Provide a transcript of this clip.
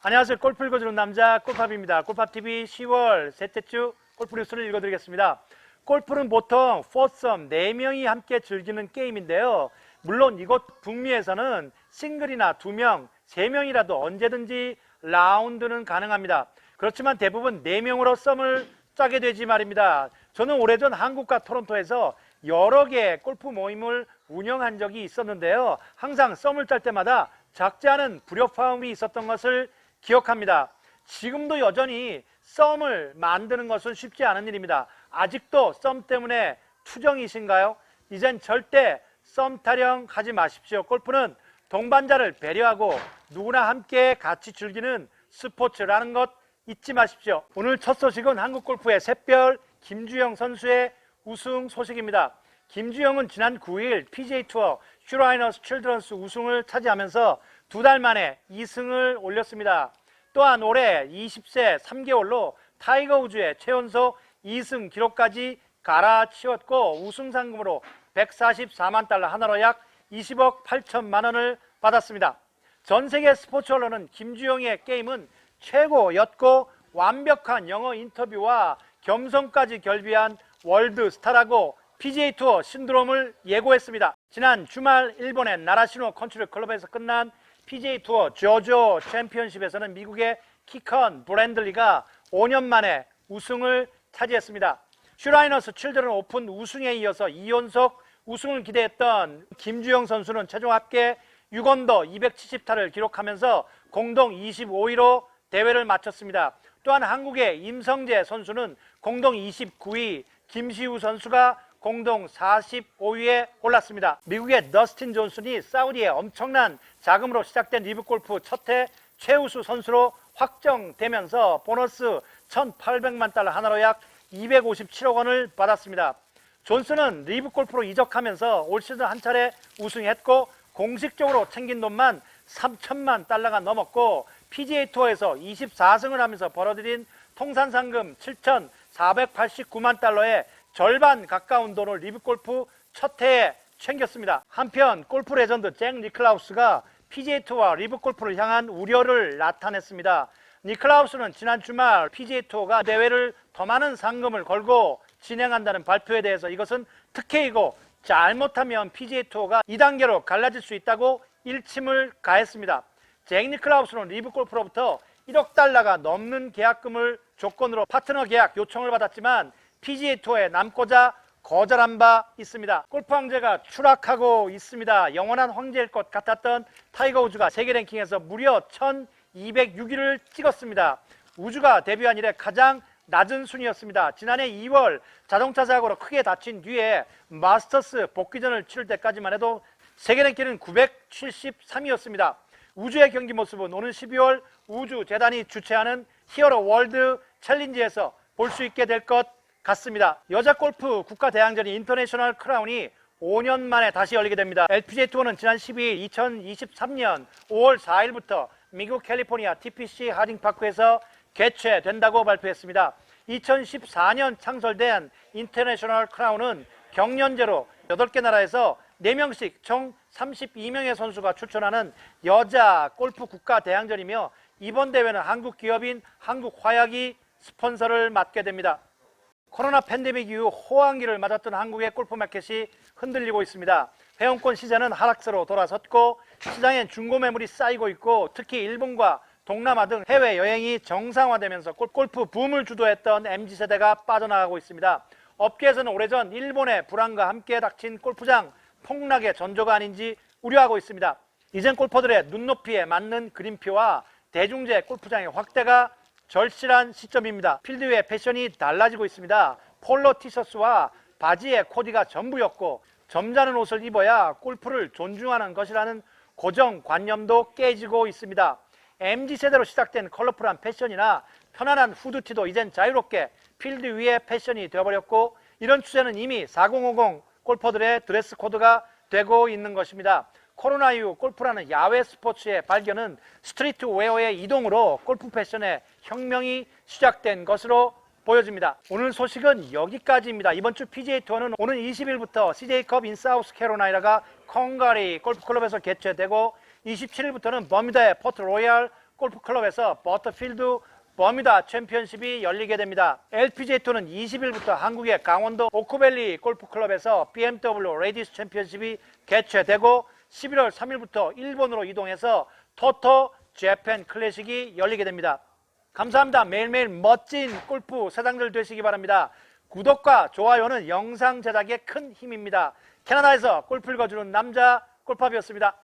안녕하세요. 골프 읽어주는 남자 골팝입니다. 골팝TV 10월 셋째 주 골프 뉴스를 읽어드리겠습니다. 골프는 보통 4썸 4명이 함께 즐기는 게임인데요. 물론 이곳 북미에서는 싱글이나 2명, 3명이라도 언제든지 라운드는 가능합니다. 그렇지만 대부분 4명으로 썸을 짜게 되지 말입니다. 저는 오래전 한국과 토론토에서 여러 개의 골프 모임을 운영한 적이 있었는데요. 항상 썸을 짤 때마다 작지 않은 불협화음이 있었던 것을 기억합니다. 지금도 여전히 썸을 만드는 것은 쉽지 않은 일입니다. 아직도 썸 때문에 투정이신가요? 이젠 절대 썸 타령 하지 마십시오. 골프는 동반자를 배려하고 누구나 함께 같이 즐기는 스포츠라는 것 잊지 마십시오. 오늘 첫 소식은 한국 골프의 샛별 김주영 선수의 우승 소식입니다. 김주영은 지난 9일 PGA 투어 슈라이너스 칠드런스 우승을 차지하면서 두 달 만에 2승을 올렸습니다. 또한 올해 20세 3개월로 타이거 우즈의 최연소 2승 기록까지 갈아치웠고 우승 상금으로 144만 달러 하나로 약 20억 8천만 원을 받았습니다. 전 세계 스포츠 언론은 김주영의 게임은 최고였고 완벽한 영어 인터뷰와 겸손까지 결비한 월드 스타라고 PGA 투어 신드롬을 예고했습니다. 지난 주말 일본의 나라시노 컨트리 클럽에서 끝난 PGA 투어 조조 챔피언십에서는 미국의 키컨 브랜들리가 5년 만에 우승을 차지했습니다. 슈라이너스 칠드런 오픈 우승에 이어서 2연속 우승을 기대했던 김주영 선수는 최종 합계 6언더 270타를 기록하면서 공동 25위로 대회를 마쳤습니다. 또한 한국의 임성재 선수는 공동 29위, 김시우 선수가 공동 45위에 올랐습니다. 미국의 더스틴 존슨이 사우디의 엄청난 자금으로 시작된 리브 골프 첫해 최우수 선수로 확정되면서 보너스 1,800만 달러 하나로 약 257억 원을 받았습니다. 존슨은 리브 골프로 이적하면서 올 시즌 한 차례 우승했고 공식적으로 챙긴 돈만 3천만 달러가 넘었고 PGA 투어에서 24승을 하면서 벌어들인 통산 상금 7,489만 달러의 절반 가까운 돈을 리브 골프 첫 해에 챙겼습니다. 한편 골프 레전드 잭 니클라우스가 PGA 투어와 리브 골프를 향한 우려를 나타냈습니다. 니클라우스는 지난 주말 PGA 투어가 대회를 더 많은 상금을 걸고 진행한다는 발표에 대해서 이것은 특혜이고 잘못하면 PGA 투어가 2단계로 갈라질 수 있다고 일침을 가했습니다. 잭 니클라우스는 리브 골프로부터 1억 달러가 넘는 계약금을 조건으로 파트너 계약 요청을 받았지만 PGA 투어에 남고자 거절한 바 있습니다. 골프 황제가 추락하고 있습니다. 영원한 황제일 것 같았던 타이거 우즈가 세계 랭킹에서 무려 1206위를 찍었습니다. 우즈가 데뷔한 이래 가장 낮은 순위였습니다. 지난해 2월 자동차 사고로 크게 다친 뒤에 마스터스 복귀전을 치를 때까지만 해도 세계 랭킹은 973위였습니다. 우주의 경기 모습은 오는 12월 우주 재단이 주최하는 히어로 월드 챌린지에서 볼 수 있게 될 것 같습니다. 여자 골프 국가 대항전이 인터내셔널 크라운이 5년 만에 다시 열리게 됩니다. LPGA 투어는 지난 12일 2023년 5월 4일부터 미국 캘리포니아 TPC 하딩파크에서 개최된다고 발표했습니다. 2014년 창설된 인터내셔널 크라운은 경연제로 8개 나라에서 4명씩 총 32명의 선수가 출전하는 여자 골프 국가 대항전이며 이번 대회는 한국 기업인 한국화약이 스폰서를 맡게 됩니다. 코로나 팬데믹 이후 호황기를 맞았던 한국의 골프 마켓이 흔들리고 있습니다. 회원권 시장은 하락세로 돌아섰고 시장엔 중고 매물이 쌓이고 있고 특히 일본과 동남아 등 해외 여행이 정상화되면서 골- 골프 붐을 주도했던 MZ세대가 빠져나가고 있습니다. 업계에서는 오래전 일본의 불황과 함께 닥친 골프장 폭락의 전조가 아닌지 우려하고 있습니다. 이젠 골퍼들의 눈높이에 맞는 그린피와 대중제 골프장의 확대가 절실한 시점입니다. 필드의 패션이 달라지고 있습니다. 폴로 티셔츠와 바지의 코디가 전부였고 점잖은 옷을 입어야 골프를 존중하는 것이라는 고정관념도 깨지고 있습니다. MZ세대로 시작된 컬러풀한 패션이나 편안한 후드티도 이젠 자유롭게 필드 위의 패션이 되어버렸고 이런 추세는 이미 4050 골퍼들의 드레스 코드가 되고 있는 것입니다. 코로나 이후 골프라는 야외 스포츠의 발견은 스트리트 웨어의 이동으로 골프 패션의 혁명이 시작된 것으로 보여집니다. 오늘 소식은 여기까지입니다. 이번 주 PGA 투어는 오는 20일부터 CJ컵 인 사우스 캐로라이나가 콩가리 골프클럽에서 개최되고 27일부터는 버뮤다의 포트 로얄 골프클럽에서 버터필드 버뮤다 챔피언십이 열리게 됩니다. LPGA 투어는 20일부터 한국의 강원도 오크밸리 골프클럽에서 BMW 레디스 챔피언십이 개최되고 11월 3일부터 일본으로 이동해서 토토 재팬 클래식이 열리게 됩니다. 감사합니다. 매일매일 멋진 골프 세상들 되시기 바랍니다. 구독과 좋아요는 영상 제작에 큰 힘입니다. 캐나다에서 골프 읽어주는 남자 골팝이었습니다.